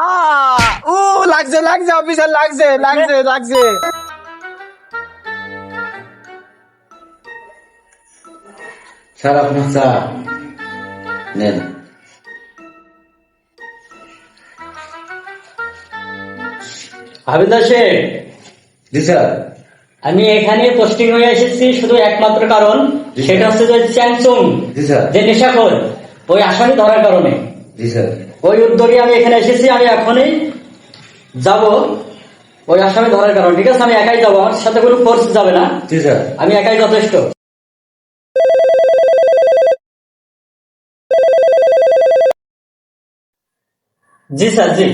আহ, উ লাগছে লাগছে অফিসার লাগছে লাগছে লাগছে স্যার আপনার চা নেন। হাবিদার শেখ জি স্যার। আমি এখানে পোস্টিং হয়ে এসেছি শুধু একমাত্র কারণ সেটা হচ্ছে যে চ্যাংচুং যে নেশাখোর ওই আসামি ধরার কারণে। জি স্যার। ওই উদ্যোগে আমি এখানে এসেছি আমি এখনই যাব ওই আসামি ধরার কারণে। ঠিক আছে আমি একাই যাব আমার সাথে কোনো ফোর্স যাবে না। জি স্যার। আমি একাই যথেষ্ট। জি স্যার, জি।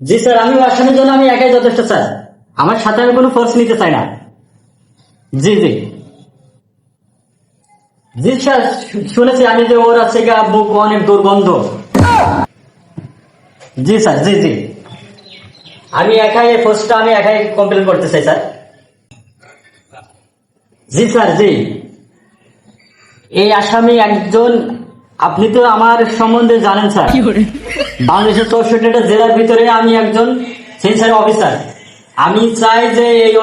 জি স্যার, আমি আসামির জন্য আমি একাই যথেষ্ট, স্যার। আমার সাথে আমি কোনো ফোর্স নিতে চাই না। জি জি। জি স্যার শুনেছি আমি যে ওর আছে গা, বুক অনেক দুর্গন্ধ। জি স্যার, জি জি। আমি একাই এই পোস্টটা আমি একাই কমপ্লিট করতে চাই, স্যার। জি স্যার, জি। এই আসামি একজন আপনি তো আমার সম্বন্ধে জানেন স্যার। বাংলাদেশের চৌষট্টিটা জেলার ভিতরে আমি একজন সেন্সার অফিসার। আমি চাই যে এই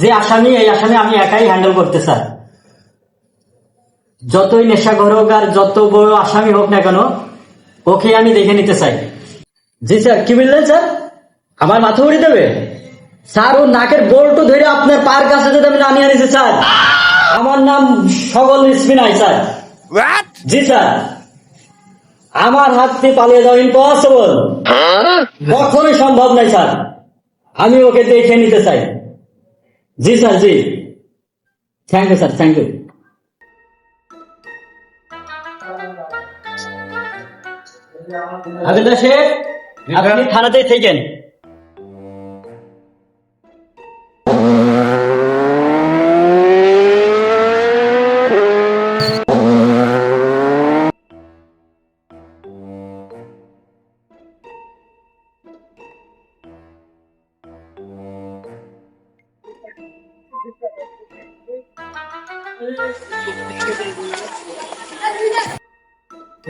যে আসামি এই আসামি আমি একাই হ্যান্ডেল করতে স্যার। যতই নেশাখোর হোক আর যত বড় আসামি হোক না কেন ওকে আমি দেখে নিতে চাই। জি স্যার কি বললেন স্যার? আমার মাথা উড়ে দেবে? স্যার ও নাকের বল্টু ধরে আপনার পার কাছে যদি আমি নামিয়ে আনিছি স্যার। আমার নাম সকল ইসমি নাই স্যার। জি স্যার। আমার হাত দিয়ে পালিয়ে যাওয়া ইম্পসিবল কখনোই সম্ভব নাই স্যার। আমি ওকে দেখে নিতে চাই। জি sir G. Thank you sir thank you Abida Sheikh আপনি থানাতেই থেকেন।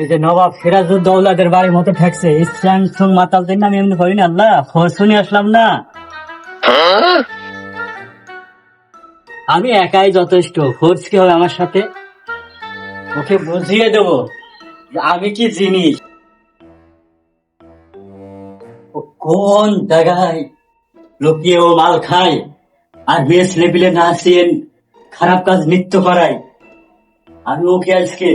এই যে নবাব সিরাজউদ্দৌলাদের বাড়ির মতো ঠেকছে। ইসলাম সুং মাতাল দিন আমি এমনি করি না, আল্লাহ, খোঁজ শুনে আসলাম না। আমি একাই যথেষ্ট, খোঁজ কি হবে আমার সাথে? ওকে বুঝিয়ে দেব আমি কি জিনিস। কোন জায়গায় লুকিয়ে ও মাল খায়? আর বেশ লেভেলে নাচেন খারাপ কাজ নিত্য করাই। আমি ওকে আজকে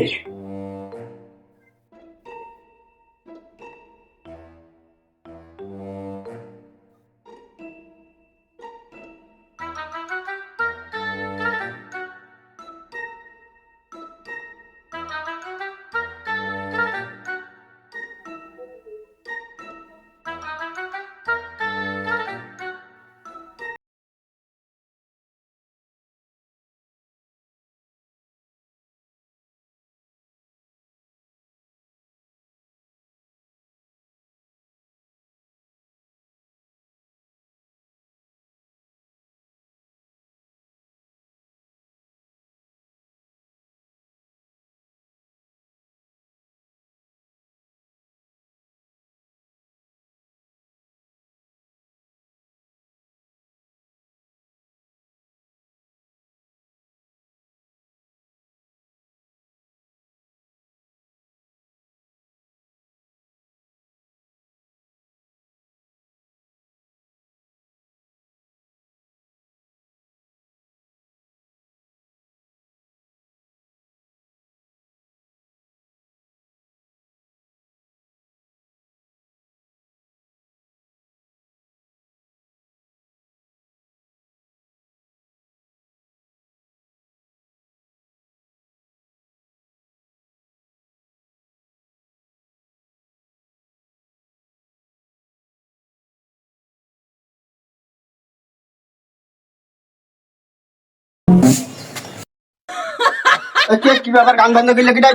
কি কি ব্যাপার গান বন্ধ করলে কিটা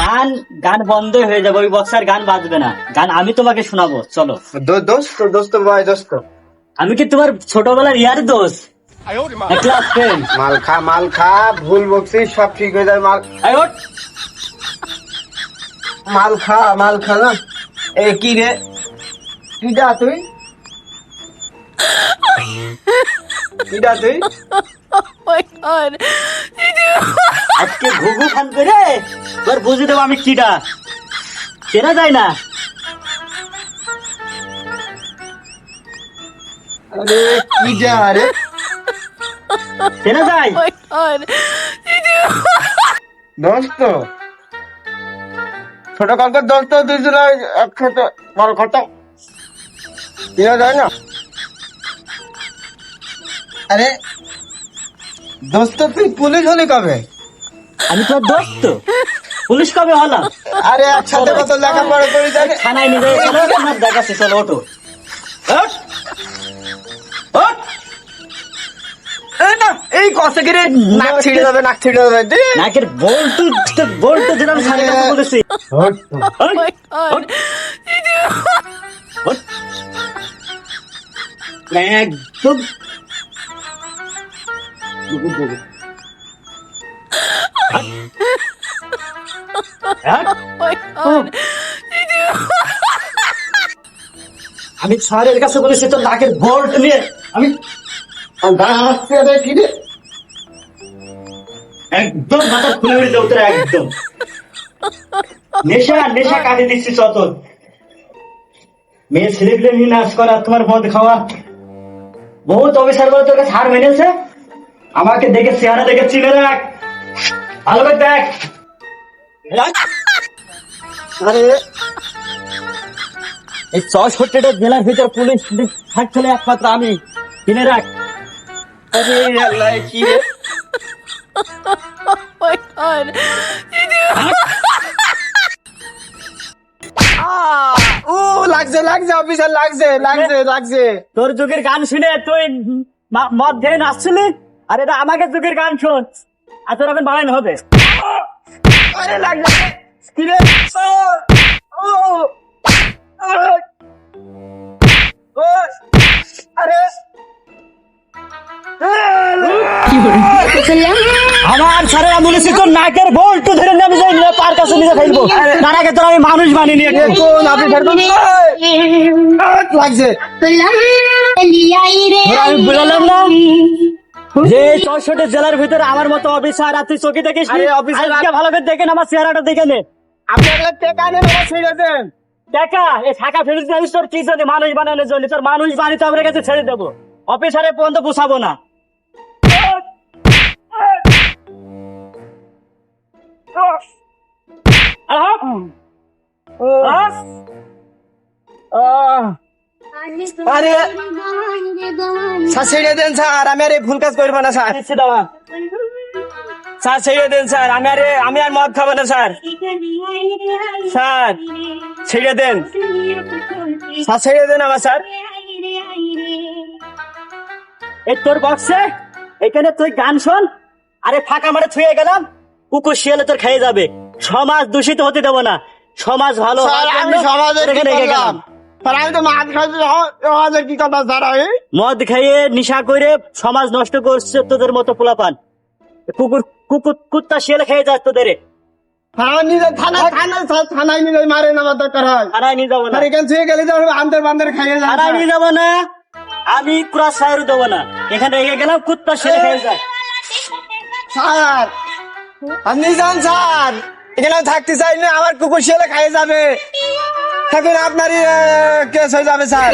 গান গান বন্ধ হয়ে যাবে ওই বক্সার গান বাজবে না। গান আমি তোমাকে শোনাবো চলো। দোস্ত দোস্ত ভাই দোস্ত আমি কি তোমার ছোটবেলার ইয়ার দোষ? ক্লাস ফ্রেন্ড মাল খা মাল খা ভুল বকছি সব ঠিক হয়ে যাবে মাল মাল খা মাল খা না। এ কি রে? কিটা তুই? কিটা তুই? আজকে ঘুঘু করে তোর বুঝে দেবো আমি কিটা চেনা যায় না? আরে চেনা যায়? দোস্ত। ছোট কালকের দোস্ত ছিল একসাথে বড় কত চেনা যায় না? আরে দোস্ত তুই পুলিশ হলি কবে? আমি তোর দোস্ত। পুলিশ কবে হলাম? আরে একসাথে কত লেখাপড়া করি জানি থানায় নিয়ে যাই চলো তোমার দেখাচ্ছে চলো ওটো ওঠ। এই না এই কষে নাক ছিঁড়ে যাবে নাক ছিঁড়ে যাবে। নাকের বল্টু বল্টু যেটা আমি সাড়ে কথা বলেছি ওঠ। ওঠ। ওঠ। একদম আমি স্যারের কাছে বলেছি তো নাকের বল্ট নিয়ে আমি একদম মাথা খুলে উঠে দেবো একদম। নেশা নেশা কাটিয়ে দিচ্ছি চত মেয়ে ছেলেগুলো নিয়ে নাচ করা তোমার মদ খাওয়া। বহুত অফিসার বলে তোর কাছে হার মেনেছে? আমাকে দেখে চেহারা দেখে চিনে রাখ। ভালো করে দেখ। রাখ। আরে এই চৌষট্টিটা জেলার ভিতর পুলিশ থাকছিল একমাত্র আমি। চিনে রাখ। আরে আল্লাহ কি রে? আহ, ও লাগছে লাগছে অফিসার লাগছে লাগছে লাগছে। তোর যুগের গান শুনে তুই মা- মদ খেয়ে নাচছিলি? আর এটা আমাকে যুগের গান শোন আর তোর এখন হবে আরে আমার স্যারেরা তোর নাকের বল্টু ধরে আমি যাই পার কাছে নিয়ে তার আমি মানুষ বানিয়ে নিয়ে অফিসার লাগছে বুঝালাম না যে চৌষট্টি জেলার ভিতরে আমার মতো অফিসার আর তুই চোখে দেখিস আরে অফিসার- আজকে ভালো করে দেখেন আমার চেহারাটা দেখে নে। আপনি টেকা নেন আমার ছেড়ে দেন। দেখা এই ফাঁকা ফেরত জানিস তোর কি জন্য মানুষ বানানোর জন্য? তোর মানুষ বানিয়ে আমার কাছে ছেড়ে দেবো। অফিসারে পর্যন্ত পোষাবো না। আরে স্যার ছেড়ে দেন স্যার আমি আর এই ভুল কাজ করব না স্যার। স্যার ছেড়ে দেন স্যার আমি আর আমি আর মদ খাব না স্যার। স্যার ছেড়ে দেন। স্যার ছেড়ে দেন আমার স্যার। এই তোর বক্সে এখানে তুই গান শোন আরে ফাঁকা মারে ছুঁয়ে গেলাম কুকুর শিয়ালে তোর খেয়ে যাবে। সমাজ দূষিত হতে দেবো না সমাজ ভালো সমাজে রেখে গেলাম। আমি তো মাছ খাইছি সমাজের কি কথা স্যার মদ খাইয়ে নিশা করে সমাজ নষ্ট করছে তোদের মতো পোলাপান। কুকুর কুকুর কুত্তা শিয়ালে খেয়ে যায় তোদের থানায় মারে দরকার হয়। থানায় নিয়ে যাব না। এখান থেকে গেলে তো আন্দর বান্দর খাইয়ে যায়। থানায় নিয়ে যাব না। আমি ক্রস ফায়ার দেবো না। এখানে রেখে গেলাম কুত্তা শিয়ালে খেয়ে যায়। স্যার আপনি যান স্যার এখানে আমি থাকতে চাই না আমার কুকুর শিয়ালে খাইয়ে যাবে। থাকুন আপনারই কেস হয়ে যাবে স্যার